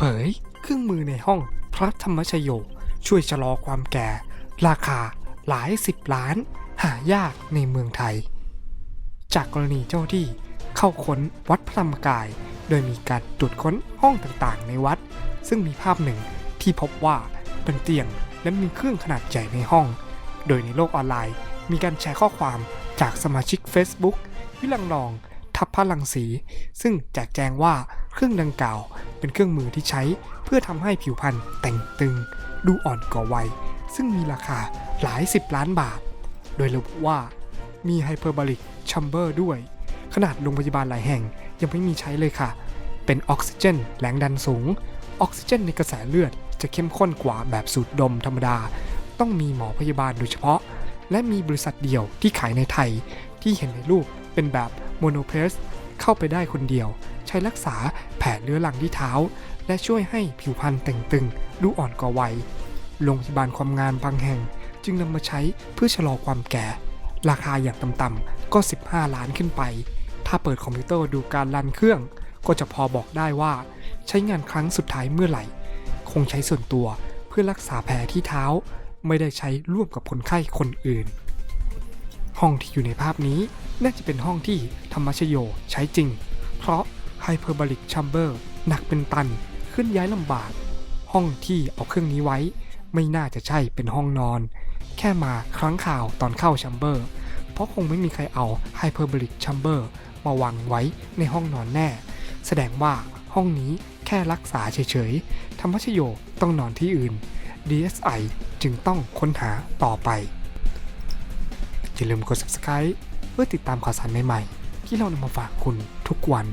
ผยเครื่องมือในห้องพระธรรมชโย ช่วยชะลอความแก่ ราคาหลายสิบล้าน หายากในเมืองไทย จากกรณีเจ้าที่เข้าค้นวัดพระธรรมกาย โดยมีการตรวจค้นห้องต่างๆ ในวัด ซึ่งมีภาพหนึ่งที่พบว่าเป็นเตียงและมีเครื่องขนาดใหญ่ในห้อง โดยในโลกออนไลน์ มีการแชร์ข้อความจากสมาชิก Facebook วิลังนองทัพพลังสี ซึ่งแจกแจงว่า เครื่องดังกล่าว เป็นเครื่องมือที่ใช้เพื่อทำให้ผิวพรรณแต่งตึง ดูอ่อนกว่าวัย ซึ่งมีราคาหลายสิบล้านบาท โดยระบุว่ามีไฮเปอร์บาริกแชมเบอร์ด้วย ขนาดโรงพยาบาลหลายแห่งยังไม่มีใช้เลยค่ะ เป็นออกซิเจนแรงดันสูง ออกซิเจนในกระแสเลือดจะเข้มข้นกว่าแบบสูดดมธรรมดา ต้องมีหมอพยาบาลโดยเฉพาะ และมีบริษัทเดียวที่ขายในไทยที่เห็นในรูปเป็นแบบโมโนเพส เข้าไปได้คนเดียว ใช้รักษาแผลเรื้อรังที่เท้า และช่วยให้ผิวพรรณแต่งตึงดูอ่อนกว่าวัยโรงพยาบาลความงานบางแห่ง จึงนำมาใช้เพื่อชะลอความแก่ ราคาอย่างต่ำๆก็ 15 ล้านขึ้นไป ถ้าเปิดคอมพิวเตอร์ดูการรันเครื่อง ก็จะพอบอกได้ว่า ใช้งานครั้งสุดท้ายเมื่อไหร่ คงใช้ส่วนตัวเพื่อรักษาแผลที่เท้า ไม่ได้ใช้ร่วมกับคนไข้คนอื่น ห้องที่อยู่ในภาพนี้ น่าจะเป็นห้องที่ธรรมชโยใช้จริง เพราะไฮเปอร์บาริกชัมเบอร์หนักเป็นตันเคลื่อนย้ายลำบาก ห้องที่เอาเครื่องนี้ไว้ ไม่น่าจะใช่เป็นห้องนอน แค่มาครั้งข่าวตอนเข้าแชมเบอร์ เพราะคงไม่มีใครเอาไฮเปอร์บาริกชัมเบอร์มาวางไว้ในห้องนอนแน่ แสดงว่าห้องนี้แค่รักษาเฉยๆธรรมชโยต้องนอนที่อื่น DSI จึงต้องค้นหาต่อไปอย่าลืมกด subscribe พื่อติดตามข่าวสารใหม่ๆ ที่เรานำมาฝากคุณทุกวัน